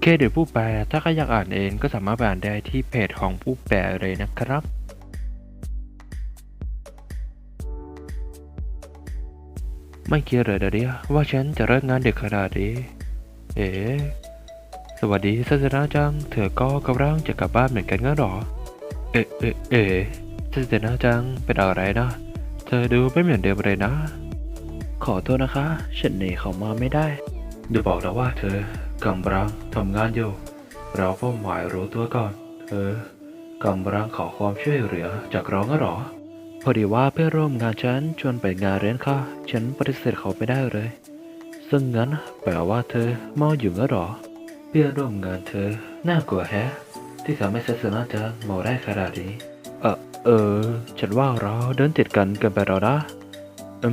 เคเดี๋ยวผู้แปล ถ้าใครอยากอ่านเองก็สามารถไปอ่านได้ที่เพจของผู้แปลเลยนะครับ ไม่คิดเลยเนี่ยว่าฉันจะเลิกงานเดึกขนาดนี้ เอ๋สวัสดีศาสนาจัง เธอก็กำลังจะกลับบ้านเหมือนกันงั้นหรอ เอ๋เอ๋เอ๋ศาสนาจังเป็นอะไรนะ เธอดูไม่เหมือนเดิมเลยนะ ขอโทษนะคะ ฉันหนีเขามาไม่ได้อย่าบอกนะว่าเธอ กำลังทำงานอยู่ เราเป้าหมายรู้ตัวก่อนเธอกำลังขอความช่วยเหลือจากเรางั้นหรอ พอดีว่าเพื่อนร่วมงานฉันชวนไปงานเลี้ยงค่ะ ฉันปฏิเสธเขาไม่ได้เลย ซึ่งงั้นแปลว่าเธอเมาอยู่งั้นหรอ เพื่อนร่วมงานเธอ น่ากลัวแฮะ ที่ทำให้ศาสนาจารย์เมาได้ขนาดนี้ เออเออ ฉันว่าเราเดินติดกันเกินไปแล้วนะ อื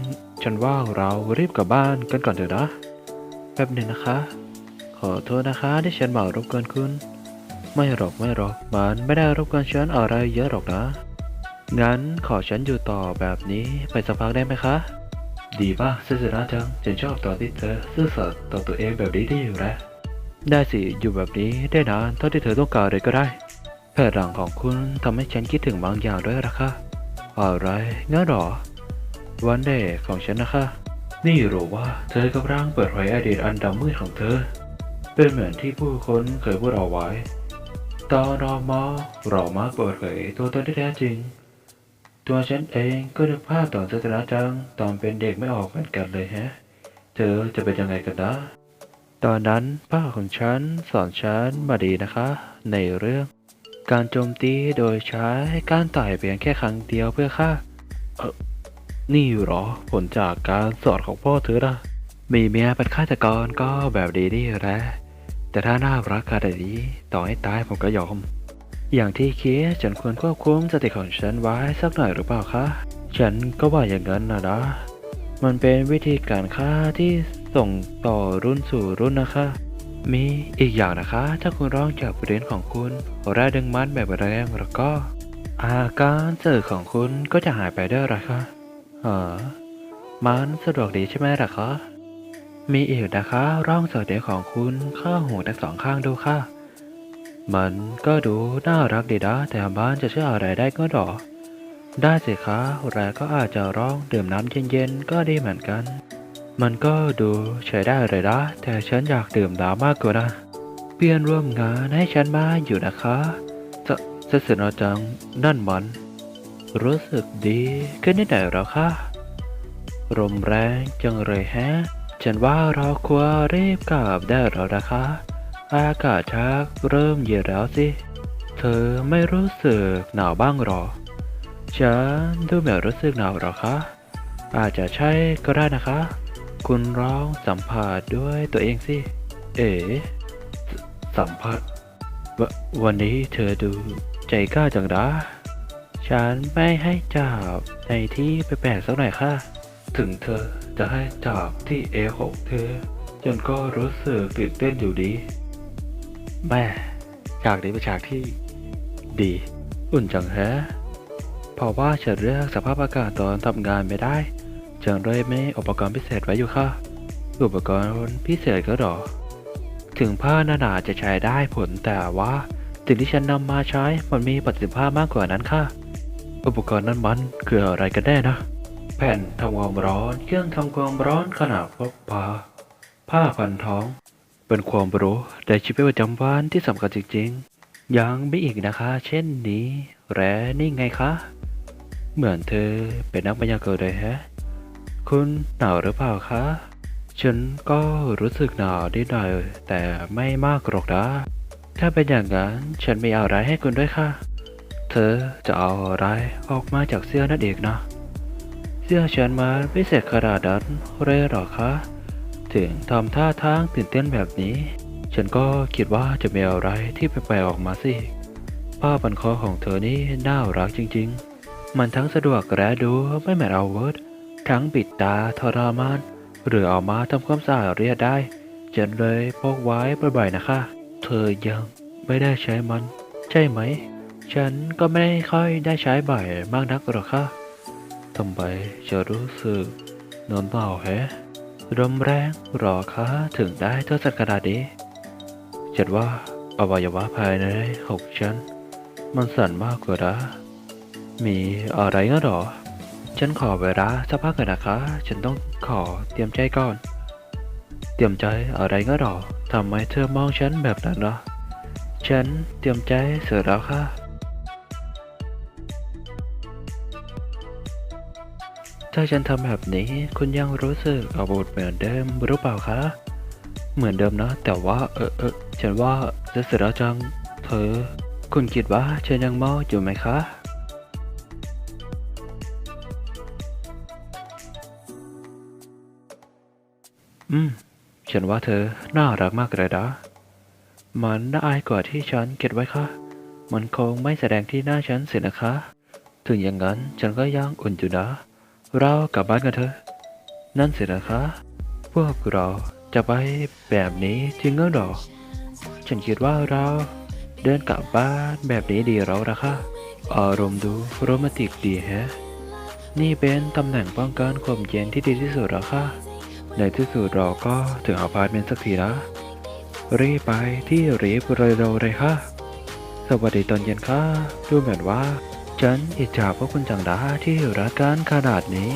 ม ฉันว่าเรารีบกลับบ้านกันก่อนเถอะนะ แป๊บหนึ่งนะคะ อโทษนะคะที่ฉันมารบกวนคุณ ไม่หรอกไม่หรอกมันไม่ได้รบกวนฉันอะไรเยอะหรอกนะ งั้นขอฉันอยู่ต่อแบบนี้ไปสักพักได้ไหมคะ ดีมากเซซนะจังฉันชอบตอนที่เธอซื่อสัตย์ต่อตัวเองแบบนี้ได้อยู่แล้วได้สิอยู่แบบนี้ได้นานเท่าที่เธอต้องการเลยก็ได้แพทย์หลังของคุณทำให้ฉันคิดถึงบางอย่างด้วยละคะอะไรงั้นหรอ วันเดย์ของฉันนะคะ นี่หรือว่าเธอกำลังเปิดเผยอดีตอันดำมืดของเธอ เป็นเหมือนที่ผู้คนเคยพูดเอาไว้ ตอนรอมอเรามาเปิดเผยตัวตนที่แท้จริง ตัวฉันเองก็นึกภาพตอนศาสนาจังตอนเป็นเด็กไม่ออกเหมือนกันเลยแฮะ เธอจะเป็นยังไงกันนะ ตอนนั้นป้าของฉันสอนฉันมาดีนะคะ ในเรื่องการโจมตีโดยใช้การต่อยเพียงแค่ครั้งเดียวเพื่อฆ่าเออนี่หรอผลจากการสอนของพ่อเธอนะมีเมียเป็นฆาตกรก็แบบดีนี่แหละ แต่ถ้าน่ารักขนาดนี้ต่อให้ตายผมก็ยอม อย่างที่คิดฉันควรควบคุมสติของฉันไว้สักหน่อยหรือเปล่าคะ ฉันก็ว่าอย่างนั้นนะนะ มันเป็นวิธีการฆ่าที่ส่งต่อรุ่นสู่รุ่นนะคะ มีอีกอย่างนะคะ ถ้าคุณร้องจากบทเรียนของคุณแร่ดึงมันแบบแรงแล้วก็ อาการเสื่อของคุณก็จะหายไปได้วยหรอคะเออมันสะดวกดีใช่ไหมล่ะคะ มีอีกนะคะ ร่องเสเดียของคุณข้าหูทั้งสองข้างดูค่ะ มันก็ดูน่ารักดีนะแต่บ้านจะเชื่ออะไรได้ก็หรอ ได้สิคะแรก็อาจจะร้องดื่มน้ำเย็นๆก็ดีเหมือนกัน มันก็ดูใช้ได้เลยนะแต่ฉันอยากดื่มน้ำมากกว่านะเพื่อนร่วมงานให้ฉันมาอยู่นะคะจะจะเสนอจังนั่นมันรู้สึกดีขึ้นนิดหน่อยแล้วค่ะลมแรงจังเลยแฮะ ฉันว่าเราควรรีบกลับได้แล้วนะคะ อากาศชักเริ่มเย็นแล้วสิ เธอไม่รู้สึกหนาวบ้างหรอ ฉันดูไม่รู้สึกหนาวหรอคะ อาจจะใช่ก็ได้นะคะ คุณลองสัมผัสด้วยตัวเองสิ เอ๋สสัมผัสววันนี้เธอดูใจกล้าจังนะฉันไม่ให้จับในที่แปลกๆสักหน่อยค่ะ ถึงเธอจะให้จับที่เอวของเธอฉันก็รู้สึกตื่นเต้นอยู่ดี แม่ฉากนี้เป็นฉากที่ ดี อุ่นจังแฮะเพราะว่าฉันเลือกสภาพอากาศตอนทำงานไม่ได้ฉันเลยไม่อุปกรณ์พิเศษไว้อยู่ค่ะ อุปกรณ์พิเศษก็หรอ ถึงผ้าหนาๆจะใช้ได้ผลแต่ว่าสิ่งที่ฉันนำมาใช้มันมีประสิทธิภาพมากกว่านั้นค่ะ อุปกรณ์นั้นมันคืออะไรกันแน่นะ แผ่นทำความร้อน เครื่องทำความร้อนขนาดพกพา ผ้าพันท้อง เป็นความรู้ในชีวิตประจำวันที่สำคัญจริงๆ ยังมีอีกนะคะ เช่นนี้และนี่ไงคะ เหมือนเธอเป็นนักพยากรณ์เลยแฮะ คุณหนาวหรือเปล่าคะ ฉันก็รู้สึกหนาวนิดหน่อยแต่ไม่มากหรอกนะ ถ้าเป็นอย่างนั้นฉันมีอะไรให้คุณด้วยค่ะ เธอจะเอาอะไรออกมาจากเสื้อนั่นเองนะ เสื้อฉันมาพิเศษขนาดนั้นเลยหรอคะ ถึงทำท่าทางตื่นเต้นแบบนี้ ฉันก็คิดว่าจะมีอะไรที่แปลกๆออกมาสิ ผ้าพันคอของเธอนี่น่ารักจริง ๆ มันทั้งสะดวกและดูไม่เหมือนเอาเวิร์ดทั้งปิดตาทรมาน หรือเอามาทำความสะอาดเรียดได้ฉันเลยพกไว้บ่อยๆนะคะ เธอยังไม่ได้ใช้มัน ใช่ไหม ฉันก็ไม่ค่อยได้ใช้บ่อยมากนักหรอกค่ะ ทำไมจะรู้สึกนอนเบาแฮะลมแรงหรอคะถึงได้ทศกระดาษนี้ฉันว่าอวัยวะภายในของฉัน มันสั่นมากกว่านะมีอะไรงั้นหรอ ฉันขอเวลาสักพักกันนะคะ ฉันต้องขอเตรียมใจก่อน เตรียมใจอะไรงั้นหรอทำไมเธอมองฉันแบบนั้นล่ะฉันเตรียมใจเสร็จแล้วค่ะ ถ้าฉันทำแบบนี้คุณยังรู้สึกอาวุธเหมือนเดิมหรือเปล่าคะ เหมือนเดิมนะ แต่ว่าเออเออฉันว่าจะเสร็จแล้วจังเธอ คุณคิดว่าฉันยังเมาอยู่ไหมคะอืม ฉันว่าเธอน่ารักมากเลยนะมันน่าอายกว่าที่ฉันคิดไว้ค่ะ มันคงไม่แสดงที่หน้าฉันสินะคะ ถึงอย่างนั้นฉันก็ยังอุ่นอยู่นะ เรากลับบ้านกันเถอะ นั่นสินะคะ พวกเราจะไปแบบนี้จริงเหรอ ฉันคิดว่าเราเดินกลับบ้านแบบนี้ดีแล้วนะคะ อารมณ์ดูโรแมนติกดีแฮะ นี่เป็นตำแหน่งป้องกันความเย็นที่ดีที่สุดแล้วค่ะ ในที่สุดเราก็ถึงอพาร์ตเมนต์สักทีนะรีบไปที่รีบเร็วๆเลยค่ะ สวัสดีตอนเย็นค่ะ ดูเหมือนว่า ฉันอิจฉาพวกคุณจังดาที่รักกันขนาดนี้